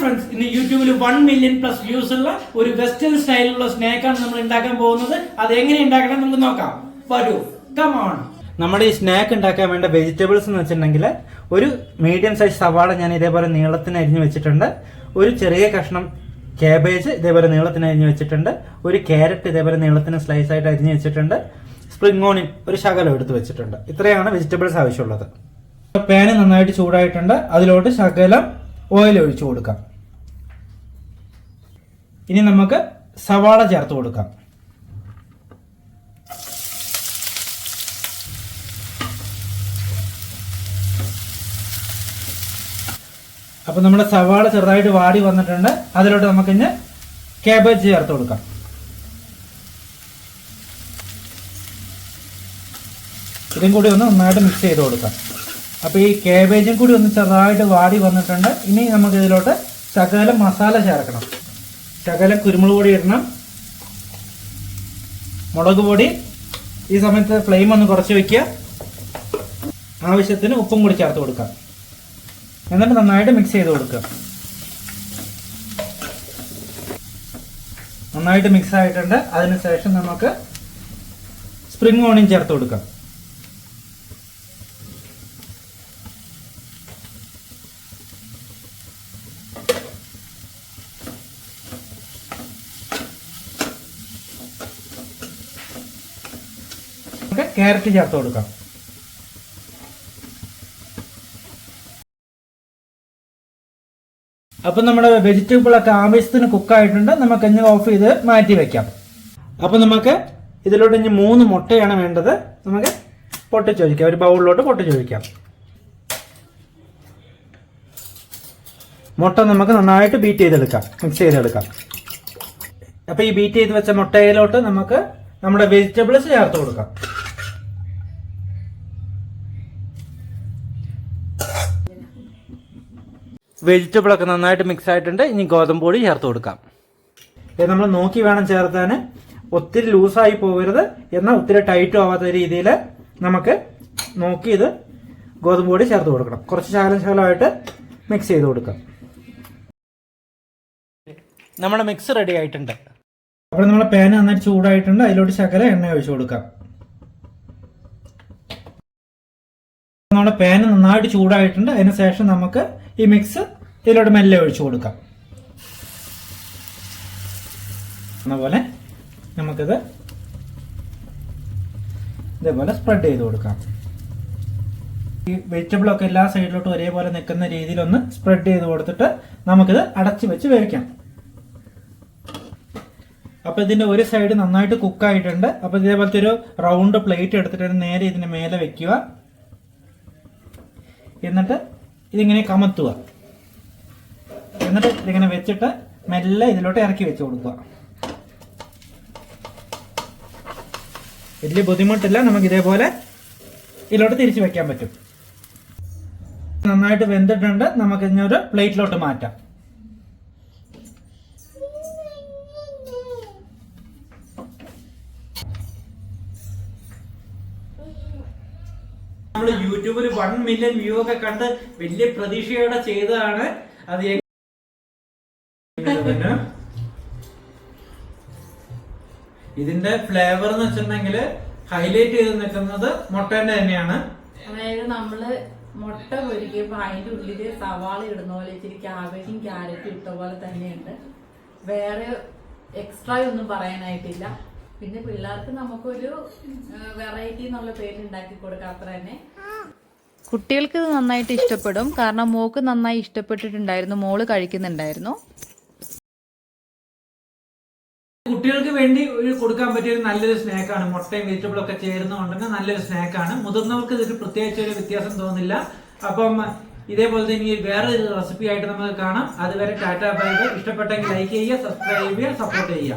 Friends ഇന്ന് യൂട്യൂബിൽ one million plus views ഉള്ള ഒരു വെസ്റ്റേൺ സ്റ്റൈലുള്ള സ്നാക്ക് ആണ് നമ്മൾ ഉണ്ടാക്കാൻ പോകുന്നത്. അത് എങ്ങനെ ഉണ്ടാക്കണം നമുക്ക് നോക്കാം. വരൂ. കമോൺ നമ്മുടെ ഈ സ്നാക്ക് ഉണ്ടാക്കാൻ വേണ്ട വെജിറ്റബിൾസ് എന്ന് വെച്ചിട്ടുണ്ടെങ്കിൽ ഒരു മീഡിയം സൈസ് സവാള ഞാൻ ഇതേപോലെ നീളത്തിന് അരിഞ്ഞു വെച്ചിട്ടുണ്ട്. ഒരു ചെറിയ കഷ്ണം കാബേജ് ഇതേപോലെ നീളത്തിന് അരിഞ്ഞു വെച്ചിട്ടുണ്ട്. ഒരു ക്യാരറ്റ് ഇതേപോലെ നീളത്തിന് സ്ലൈസ് ആയിട്ട് അരിഞ്ഞു വെച്ചിട്ടുണ്ട്. സ്പ്രിംഗ് ഓണിയൻ ഒരു ശകലം എടുത്ത് വെച്ചിട്ടുണ്ട്. ഇത്രയാണ് വെജിറ്റബിൾസ് ആവശ്യമുള്ളത്. പാന് നന്നായിട്ട് ചൂടായിട്ടുണ്ട്. അതിലോട്ട് ശകലം ഓയിൽ ഒഴിച്ചു കൊടുക്കാം. ഇനി നമുക്ക് സവാള ചേർത്ത് കൊടുക്കാം. അപ്പോൾ നമ്മുടെ സവാള ചെറുതായിട്ട് വാടി വന്നിട്ടുണ്ട്. അതിലോട്ട് നമുക്ക് ഇനി കാബേജ് ചേർത്ത് കൊടുക്കാം. ഇതും കൂടി ഒന്ന് നന്നായിട്ട് മിക്സ് ചെയ്ത് കൊടുക്കാം. അപ്പോൾ ഈ കാബേജും കൂടി ഒന്ന് ചെറുതായിട്ട് വാടി വന്നിട്ടുണ്ട്. ഇനി നമുക്ക് ഇതിലോട്ട് ശകലം മസാല ചേർക്കണം. ശകലം കുരുമുളക് പൊടി ഇടണം. മുളക് പൊടി ഈ സമയത്ത് ഫ്ലെയിം ഒന്ന് കുറച്ച് വെക്കുക. ആവശ്യത്തിന് ഉപ്പും കൂടി ചേർത്ത് കൊടുക്കാം എന്നിട്ട് നന്നായിട്ട് മിക്സ് ചെയ്ത് കൊടുക്കുക. നന്നായിട്ട് മിക്സ് ആയിട്ടുണ്ട്. അതിനുശേഷം നമുക്ക് സ്പ്രിംഗ് ഓണിയും ചേർത്ത് കൊടുക്കാം. നമുക്ക് ക്യാരറ്റ് ചേർത്ത് കൊടുക്കാം. അപ്പൊ നമ്മുടെ വെജിറ്റബിൾ ഒക്കെ ആവശ്യത്തിന് കുക്കായിട്ടുണ്ട് നമുക്ക് ഇനി ഓഫ് ചെയ്ത് മാറ്റി വെക്കാം. അപ്പൊ നമുക്ക് ഇതിലോട്ട് ഇനി മൂന്ന് മുട്ടയാണ് വേണ്ടത്. നമുക്ക് പൊട്ടിച്ചൊഴിക്കാം. ഒരു ബൗളിലോട്ട് പൊട്ടിച്ചൊഴിക്കാം. മുട്ട നമുക്ക് നന്നായിട്ട് ബീറ്റ് ചെയ്തെടുക്കാം. മിക്സ് ചെയ്തെടുക്കാം. അപ്പൊ ഈ ബീറ്റ് ചെയ്ത് വെച്ച മുട്ടയിലോട്ട് നമുക്ക് നമ്മുടെ വെജിറ്റബിൾസ് ചേർത്ത് കൊടുക്കാം. വെജിറ്റബിൾ ഒക്കെ നന്നായിട്ട് മിക്സ് ആയിട്ടുണ്ട്. ഇനി ഗോതമ്പ് പൊടി ചേർത്ത് കൊടുക്കാം. നമ്മൾ നോക്കി വേണം ചേർത്താൻ ഒത്തിരി ലൂസായി പോകരുത് എന്നാൽ ഒത്തിരി ടൈറ്റും ആവാത്ത രീതിയിൽ നമുക്ക് നോക്കി ഇത് ഗോതമ്പ് പൊടി ചേർത്ത് കൊടുക്കണം. കുറച്ച് ശകലം ശകലമായിട്ട് മിക്സ് ചെയ്ത് കൊടുക്കാം. നമ്മുടെ മിക്സ് റെഡി ആയിട്ടുണ്ട്. അപ്പോൾ നമ്മുടെ പാൻ നന്നായിട്ട് ചൂടായിട്ടുണ്ട്. അതിലോട്ട് ശകലം എണ്ണ ഒഴിച്ചു കൊടുക്കാം. നമ്മുടെ പാൻ നന്നായിട്ട് ചൂടായിട്ടുണ്ട്. അതിന് ശേഷം നമുക്ക് ഈ മിക്സ് ഇതിലോട്ട് മെല്ലെ ഒഴിച്ചു കൊടുക്കാം. അതുപോലെ നമുക്കിത് ഇതേപോലെ സ്പ്രെഡ് ചെയ്ത് കൊടുക്കാം. ഈ വെജിറ്റബിൾ ഒക്കെ എല്ലാ സൈഡിലോട്ടും ഒരേപോലെ നിൽക്കുന്ന രീതിയിലൊന്ന് സ്പ്രെഡ് ചെയ്ത് കൊടുത്തിട്ട് നമുക്കിത് അടച്ചു വെച്ച് വേവിക്കാം. അപ്പൊ ഇതിന്റെ ഒരു സൈഡ് നന്നായിട്ട് കുക്ക് ആയിട്ടുണ്ട്. അപ്പൊ ഇതേപോലത്തെ ഒരു റൗണ്ട് പ്ലേറ്റ് എടുത്തിട്ട് നേരെ ഇതിന് മേലെ വെക്കുക. എന്നിട്ട് ഇതിങ്ങനെ കമത്തുക. എന്നിട്ട് ഇതിങ്ങനെ വെച്ചിട്ട് മെല്ലെ ഇതിലോട്ട് ഇറക്കി വെച്ച് കൊടുക്കുക. വലിയ ബുദ്ധിമുട്ടില്ല നമുക്ക് ഇതേപോലെ ഇതിലോട്ട് തിരിച്ചു വെക്കാൻ പറ്റും. നന്നായിട്ട് വെന്തിട്ടുണ്ട് നമുക്ക് ഇതിനൊരു പ്ലേറ്റിലോട്ട് മാറ്റാം. നമ്മൾ യൂട്യൂബിൽ വൺ മില്യൺ വ്യൂ ഒക്കെ കണ്ട് വലിയ പ്രതീക്ഷയോടെ ചെയ്തതാണ്. അത് ഇതിന്റെ ഫ്ലേവർ എന്ന് വെച്ചിട്ടുണ്ടെങ്കിൽ ഹൈലൈറ്റ് ചെയ്ത് നിൽക്കുന്നത് മുട്ടേന്റെ തന്നെയാണ്. അതായത് നമ്മൾ മുട്ട പൊരിക്കുമ്പോ അതിന്റെ ഉള്ളിൽ സവാള ഇടുന്ന പോലെ ഇച്ചിരി ക്യാബേജും ക്യാരറ്റും ഇട്ട പോലെ തന്നെയുണ്ട്. വേറെ എക്സ്ട്രാ ഒന്നും പറയാനായിട്ടില്ല. പിന്നെ പിള്ളേർക്ക് നമുക്കൊരു വെറൈറ്റി എന്നുള്ള പേര് ഉണ്ടാക്കി കൊടുക്കാം അത്ര തന്നെ. കുട്ടികൾക്ക് ഇത് നന്നായിട്ട് ഇഷ്ടപ്പെടും. കാരണം മോക്ക് നന്നായി ഇഷ്ടപ്പെട്ടിട്ടുണ്ടായിരുന്നു. മോൾ കഴിക്കുന്നുണ്ടായിരുന്നു. കുട്ടികൾക്ക് വേണ്ടി ഒരു കൊടുക്കാൻ പറ്റിയ ഒരു നല്ലൊരു സ്നാക്കാണ്. മുട്ടയും വെജിറ്റബിളും ഒക്കെ ചേരുന്നുണ്ടെങ്കിൽ നല്ലൊരു സ്നാക്കാണ്. മുതിർന്നവർക്ക് ഇതൊരു പ്രത്യേകിച്ച് ഒരു വ്യത്യാസം തോന്നില്ല. അപ്പം ഇതേപോലെ തന്നെ വേറെ ഒരു റെസിപ്പി ആയിട്ട് നമുക്ക് കാണാം. അതുവരെ ടാറ്റാ ബൈ ബൈ. ഇഷ്ടപ്പെട്ടെങ്കിൽ ലൈക്ക് ചെയ്യുക സബ്സ്ക്രൈബ് ചെയ്യുക സപ്പോർട്ട് ചെയ്യുക.